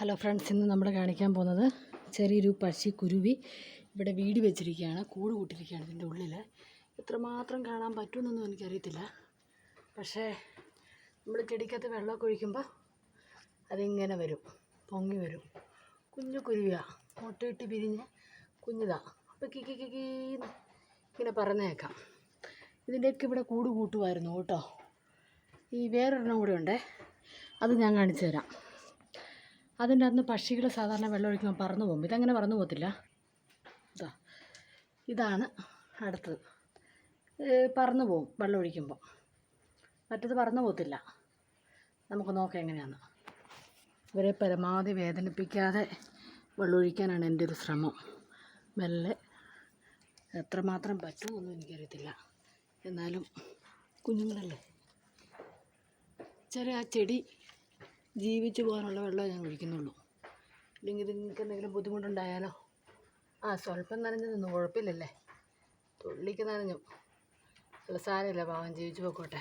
Hello friends ഇന്ന് നമ്മൾ കാണിക്കാൻ പോകുന്നത് ചെറിയൊരു പക്ഷി കുരുവി ഇവിടെ വീട് വെച്ചിരിക്കുകയാണ് കൂട് കൂട്ടിരിക്കുകയാണ് ഇതിന്റെ ഉള്ളിൽ എത്രമാത്രം കാണാൻ പറ്റുമെന്നൊന്നും എനിക്കറിയത്തില്ല. പക്ഷേ നമ്മൾ ചെടിക്കകത്ത് വെള്ളമൊക്കെ ഒഴിക്കുമ്പോൾ അതിങ്ങനെ വരും പൊങ്ങി വരും. കുഞ്ഞു കുരുവിയാണ് മുട്ടയിട്ട് പിരിഞ്ഞ് കുഞ്ഞിതാണ് അപ്പോൾ കിക്കി കിക്കി ഇങ്ങനെ പറഞ്ഞേക്കാം. ഇതിന്റെയൊക്കെ ഇവിടെ കൂട് കൂട്ടുമായിരുന്നു കേട്ടോ. ഈ വേറൊരെണ്ണം കൂടെ ഉണ്ടേ അത് ഞാൻ കാണിച്ചു തരാം. അതിന്റെ അന്ന് പക്ഷികൾ സാധാരണ വെള്ളം ഒഴിക്കുമ്പോൾ പറന്നു പോകും. ഇതങ്ങനെ പറന്നു പോകത്തില്ല. ഇതാ ഇതാണ് അടുത്തത്. പറന്നു പോകും വെള്ളം ഒഴിക്കുമ്പോൾ മറ്റത് പറന്നു പോകത്തില്ല. നമുക്ക് നോക്കാം എങ്ങനെയാണ്. ഇവരെ പരമാവധി വേദനിപ്പിക്കാതെ വെള്ളമൊഴിക്കാനാണ് എന്റെ ഒരു ശ്രമം. മെല്ലെ എത്രമാത്രം പറ്റുമെന്നൊന്നും എനിക്കറിയത്തില്ല. എന്നാലും കുഞ്ഞുങ്ങളല്ലേ? ചെറിയ ആ ചെടി ജീവിച്ചു പോകാനുള്ള വെള്ളം ഞാൻ ഒഴിക്കുന്നുള്ളൂ അല്ലെങ്കിൽ നിങ്ങൾക്ക് എന്തെങ്കിലും ബുദ്ധിമുട്ടുണ്ടായാലോ? ആ സ്വല്പം നനഞ്ഞതൊന്നും കുഴപ്പമില്ലല്ലേ? തുള്ളിക്ക് നനഞ്ഞു. അല്ല സാരമില്ല പാവം. ജീവിച്ചു പോയിക്കോട്ടെ